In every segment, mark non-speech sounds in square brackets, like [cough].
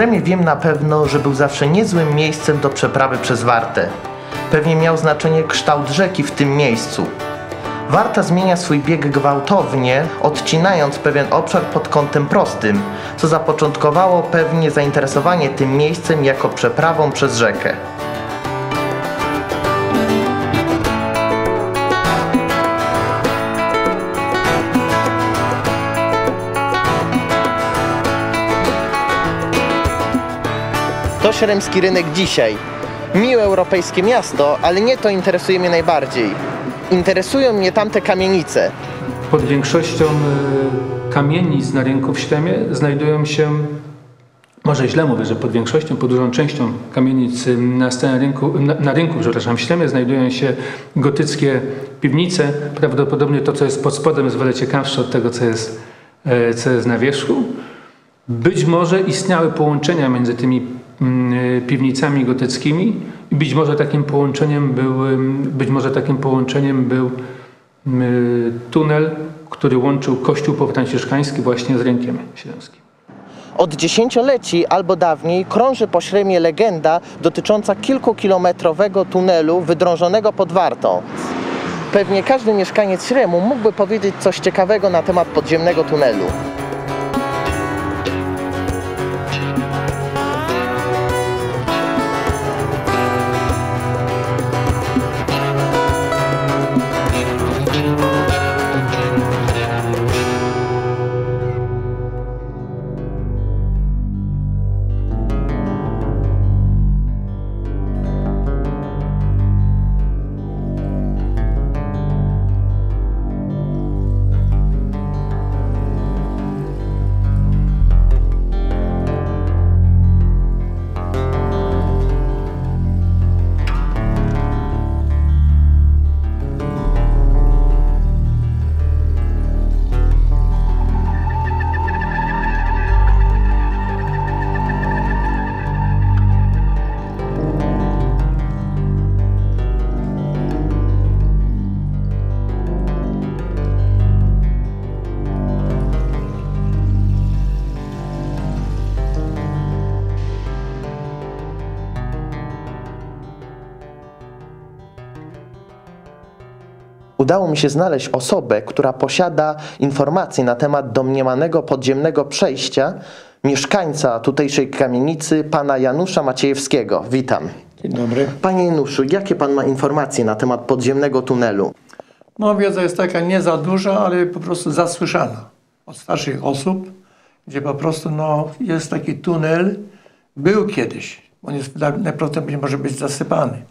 Śremie wiem na pewno, że był zawsze niezłym miejscem do przeprawy przez Wartę. Pewnie miał znaczenie kształt rzeki w tym miejscu. Warta zmienia swój bieg gwałtownie, odcinając pewien obszar pod kątem prostym, co zapoczątkowało pewnie zainteresowanie tym miejscem jako przeprawą przez rzekę. To Śremski rynek dzisiaj. Miłe europejskie miasto, ale nie to interesuje mnie najbardziej. Interesują mnie tamte kamienice. Pod większością y, kamienic na rynku w Śremie znajdują się, może źle mówię, że pod większością, pod dużą częścią kamienic y, na, scenie rynku, na, na rynku, przepraszam, w Śremie znajdują się gotyckie piwnice. Prawdopodobnie to, co jest pod spodem jest wiele ciekawsze od tego, co jest, co jest na wierzchu. Być może istniały połączenia między tymi y, piwnicami gotyckimi i być może takim połączeniem był, być może takim połączeniem był y, tunel, który łączył kościół powranciszkański właśnie z rynkiem ślęskim. Od dziesięcioleci albo dawniej krąży po Śremie legenda dotycząca kilkukilometrowego tunelu wydrążonego pod Wartą. Pewnie każdy mieszkaniec Śremu mógłby powiedzieć coś ciekawego na temat podziemnego tunelu. Udało mi się znaleźć osobę, która posiada informacje na temat domniemanego podziemnego przejścia mieszkańca tutejszej kamienicy, pana Janusza Maciejewskiego. Witam. Dzień dobry. Panie Januszu, jakie pan ma informacje na temat podziemnego tunelu? No wiedza jest taka nie za duża, ale po prostu zasłyszana od starszych osób, gdzie po prostu no, jest taki tunel, był kiedyś, on jest najprawdopodobniej może być zasypany,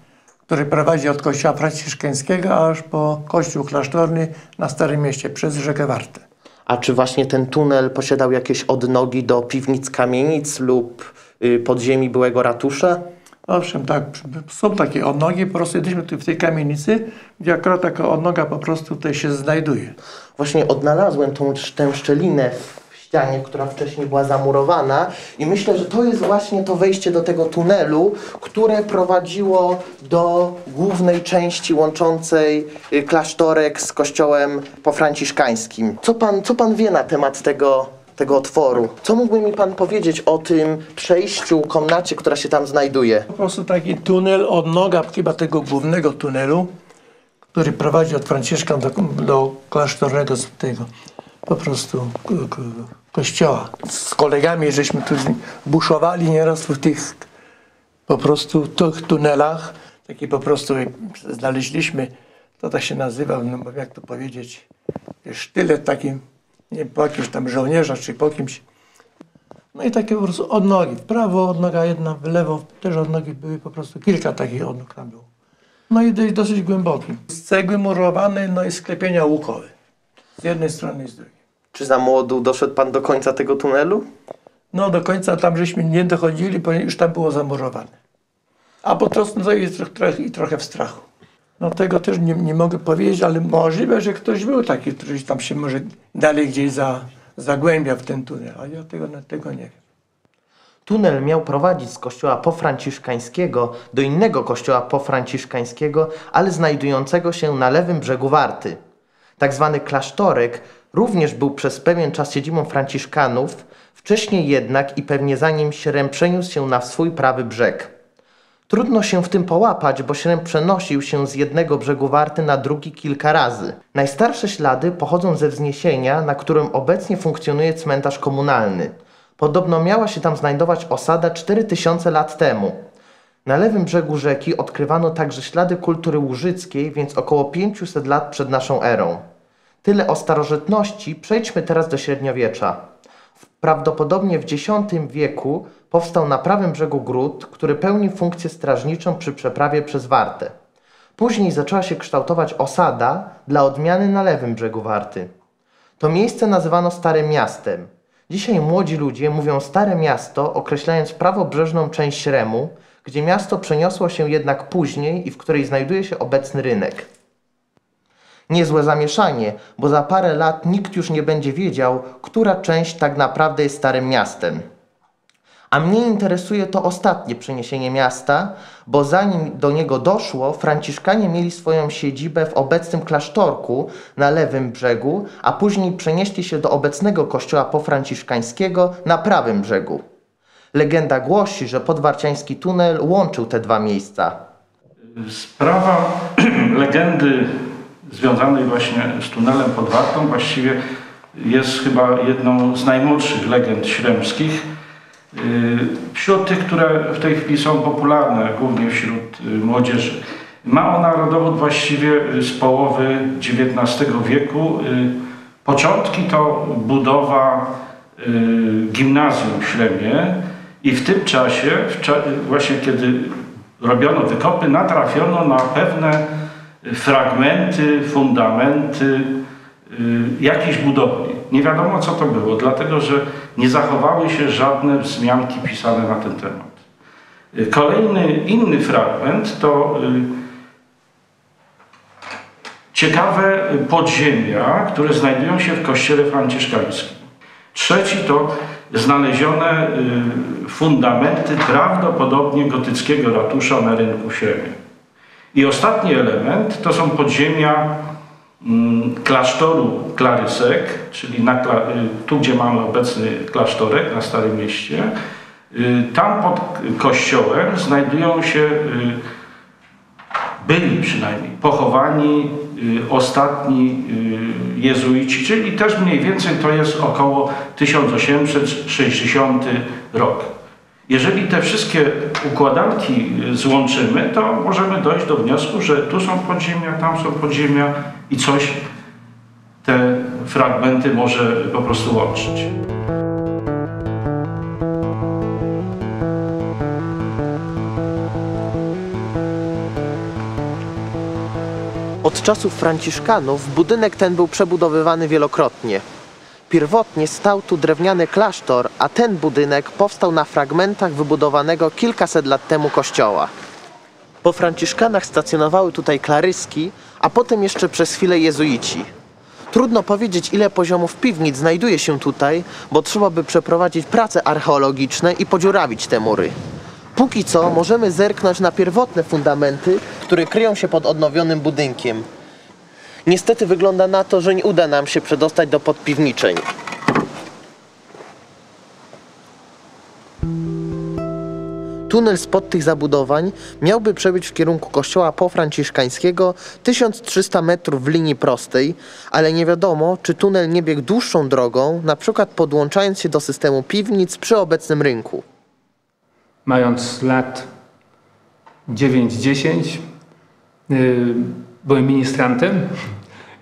który prowadzi od kościoła franciszkańskiego aż po kościół klasztorny na Starym Mieście przez rzekę Wartę. A czy właśnie ten tunel posiadał jakieś odnogi do piwnic kamienic lub y, podziemi byłego ratusza? Owszem, tak, są takie odnogi, po prostu jesteśmy tu w tej kamienicy, gdzie akurat taka odnoga po prostu tutaj się znajduje. Właśnie odnalazłem tą, tę szczelinę ścianie, która wcześniej była zamurowana i myślę, że to jest właśnie to wejście do tego tunelu, które prowadziło do głównej części łączącej y, klasztorek z kościołem pofranciszkańskim. Co pan, co pan wie na temat tego, tego otworu? Co mógłby mi pan powiedzieć o tym przejściu, komnacie, która się tam znajduje? Po prostu taki tunel, odnoga chyba tego głównego tunelu, który prowadzi od Franciszkan do, do klasztornego tego po prostu kościoła. Z kolegami żeśmy tu buszowali nieraz w tych po prostu tych tunelach. Taki po prostu znaleźliśmy, to tak się nazywa, no jak to powiedzieć, sztylet taki, nie po jakimś tam żołnierza czy po kimś. No i takie po prostu odnogi. W prawo odnoga jedna, w lewo też odnogi były po prostu kilka takich odnóg tam było. No i dość, dosyć głęboki. Z cegły murowane, no i sklepienia łukowe. Z jednej strony i z drugiej. Czy za młodu doszedł pan do końca tego tunelu? No do końca tam żeśmy nie dochodzili, bo już tam było zamurowane. A po prostu no, i, trochę, trochę, i trochę w strachu. No tego też nie, nie mogę powiedzieć, ale możliwe, że ktoś był taki, który tam się może dalej gdzieś za, zagłębia w ten tunel, a ja tego, tego nie wiem. Tunel miał prowadzić z kościoła pofranciszkańskiego do innego kościoła pofranciszkańskiego, ale znajdującego się na lewym brzegu Warty. Tak zwany klasztorek Również był przez pewien czas siedzibą Franciszkanów, wcześniej jednak i pewnie zanim Śrem przeniósł się na swój prawy brzeg. Trudno się w tym połapać, bo Śrem przenosił się z jednego brzegu Warty na drugi kilka razy. Najstarsze ślady pochodzą ze wzniesienia, na którym obecnie funkcjonuje cmentarz komunalny. Podobno miała się tam znajdować osada 4000 lat temu. Na lewym brzegu rzeki odkrywano także ślady kultury łużyckiej, więc około 500 lat przed naszą erą. Tyle o starożytności, przejdźmy teraz do średniowiecza. Prawdopodobnie w X wieku powstał na prawym brzegu gród, który pełni funkcję strażniczą przy przeprawie przez Wartę. Później zaczęła się kształtować osada dla odmiany na lewym brzegu Warty. To miejsce nazywano Starym Miastem. Dzisiaj młodzi ludzie mówią Stare Miasto, określając prawobrzeżną część Remu, gdzie miasto przeniosło się jednak później i w której znajduje się obecny rynek. Niezłe zamieszanie, bo za parę lat nikt już nie będzie wiedział, która część tak naprawdę jest Starym Miastem. A mnie interesuje to ostatnie przeniesienie miasta, bo zanim do niego doszło, Franciszkanie mieli swoją siedzibę w obecnym klasztorku na lewym brzegu, a później przenieśli się do obecnego kościoła pofranciszkańskiego na prawym brzegu. Legenda głosi, że podwarciański tunel łączył te dwa miejsca. Sprawa [clears throat] legendy związanej właśnie z tunelem pod Wartą właściwie jest chyba jedną z najmłodszych legend śremskich. Yy, Wśród tych, które w tej chwili są popularne, głównie wśród y, młodzieży. Ma ona rodowód właściwie z połowy XIX wieku. Yy, Początki to budowa gimnazjum w Śremie i w tym czasie, właśnie kiedy robiono wykopy, natrafiono na pewne fragmenty, fundamenty y, jakiejś budowli. Nie wiadomo co to było, dlatego że nie zachowały się żadne wzmianki pisane na ten temat. Y, Kolejny, inny fragment to y, ciekawe podziemia, które znajdują się w kościele franciszkańskim. Trzeci to znalezione y, fundamenty prawdopodobnie gotyckiego ratusza na rynku Śremie. I ostatni element to są podziemia klasztoru Klarysek, czyli na, y, tu, gdzie mamy obecny klasztorek na Starym Mieście. Y, Tam pod kościołem znajdują się, y, byli przynajmniej, pochowani ostatni jezuici, czyli też mniej więcej to jest około 1860 rok. Jeżeli te wszystkie układanki y, złączymy, to możemy dojść do wniosku, że tu są podziemia, tam są podziemia i coś te fragmenty może po prostu łączyć. Od czasów Franciszkanów budynek ten był przebudowywany wielokrotnie. Pierwotnie stał tu drewniany klasztor, a ten budynek powstał na fragmentach wybudowanego kilkaset lat temu kościoła. Po Franciszkanach stacjonowały tutaj klaryski, a potem jeszcze przez chwilę jezuici. Trudno powiedzieć, ile poziomów piwnic znajduje się tutaj, bo trzeba by przeprowadzić prace archeologiczne i podziurawić te mury. Póki co możemy zerknąć na pierwotne fundamenty, które kryją się pod odnowionym budynkiem. Niestety wygląda na to, że nie uda nam się przedostać do podpiwniczeń. Tunel spod tych zabudowań miałby przebyć w kierunku kościoła pofranciszkańskiego 1300 metrów w linii prostej, ale nie wiadomo, czy tunel nie biegł dłuższą drogą, na przykład podłączając się do systemu piwnic przy obecnym rynku. Mając lat 9-10, yy, byłem ministrantem.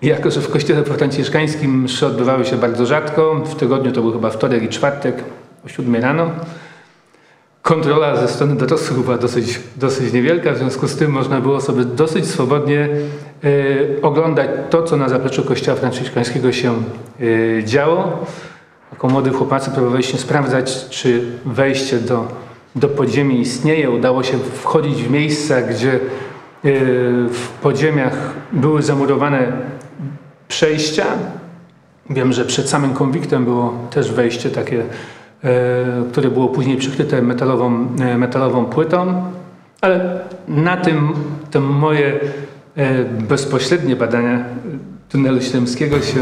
Jako, że w kościele franciszkańskim msze odbywały się bardzo rzadko, w tygodniu to był chyba wtorek i czwartek o 7 rano, kontrola ze strony dorosłych była dosyć, dosyć niewielka, w związku z tym można było sobie dosyć swobodnie e, oglądać to, co na zapleczu kościoła franciszkańskiego się e, działo. Jako młody chłopacy próbowaliśmy sprawdzać, czy wejście do, do podziemi istnieje. Udało się wchodzić w miejsca, gdzie w podziemiach były zamurowane przejścia. Wiem, że przed samym konwiktem było też wejście takie, e, które było później przykryte metalową, e, metalową płytą, ale na tym te moje bezpośrednie badania tunelu śremskiego się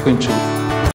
skończyło.